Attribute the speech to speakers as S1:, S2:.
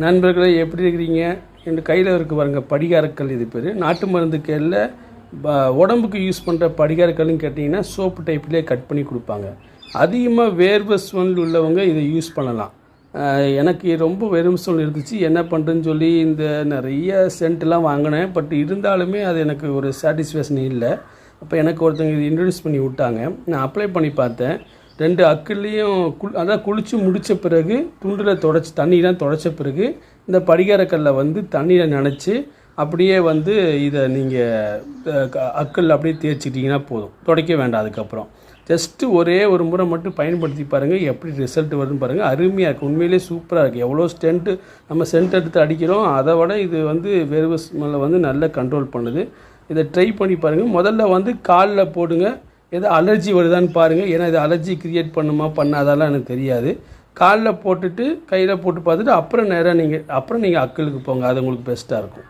S1: நண்பர்களே எப்படி இருக்கிறீங்க? என் கையில் இருக்கு பாருங்க படிகாரக்கல் இது பேர். நாட்டு மருந்து கல்ல உடம்புக்கு யூஸ் பண்ணுற படிகாரக்கல்னு கேட்டிங்கன்னா சோப்பு டைப்லேயே கட் பண்ணி கொடுப்பாங்க. அதிகமாக வேர்வை சூழல் உள்ளவங்க இதை யூஸ் பண்ணலாம். எனக்கு ரொம்ப வெறும் சூழல் இருந்துச்சு. என்ன பண்ணுறேன்னு சொல்லி இந்த நிறைய சென்ட்லாம் வாங்கினேன். பட் இருந்தாலுமே அது எனக்கு ஒரு சாட்டிஸ்ஃபேக்ஷன் இல்லை. அப்போ எனக்கு ஒருத்தங்க இது இன்ட்ரடியூஸ் பண்ணி விட்டாங்க. நான் அப்ளை பண்ணி பார்த்தேன். ரெண்டு அக்குலேயும் குள் அதான் குளித்து முடித்த பிறகு துண்டில் தொடச்சி தண்ணியெலாம் தொடச்ச பிறகு இந்த படிகாரக்கல்லை வந்து தண்ணியில் நினச்சி அப்படியே வந்து இதை நீங்கள் அக்கல் அப்படியே தேய்ச்சிட்டிங்கன்னா போதும். துடைக்க வேண்டாம் அதுக்கப்புறம். ஜஸ்ட்டு ஒரே ஒரு முறை மட்டும் பயன்படுத்தி பாருங்கள் எப்படி ரிசல்ட் வருதுன்னு பாருங்கள் அருமையாக இருக்குது உண்மையிலே சூப்பராக இருக்குது எவ்வளோ ஸ்டென்ட்டு நம்ம சென்ட் எடுத்து அடிக்கிறோம். அதை விட இது வந்து வெறுவு ஸ்மெல்லை வந்து நல்லா கண்ட்ரோல் பண்ணுது. இதை ட்ரை பண்ணி பாருங்கள் முதல்ல வந்து காலில் போடுங்க. எது அலர்ஜி வருதான்னு பாருங்கள் ஏன்னா இது அலர்ஜி கிரியேட் பண்ணுமா பண்ணாதாலாம் எனக்கு தெரியாது. காலில் போட்டுட்டு கையில் போட்டு பார்த்துட்டு அப்புறம் நேராக நீங்கள் அப்புறம் நீங்கள் அக்கலுக்கு போங்க. அது உங்களுக்கு பெஸ்ட்டாக இருக்கும்.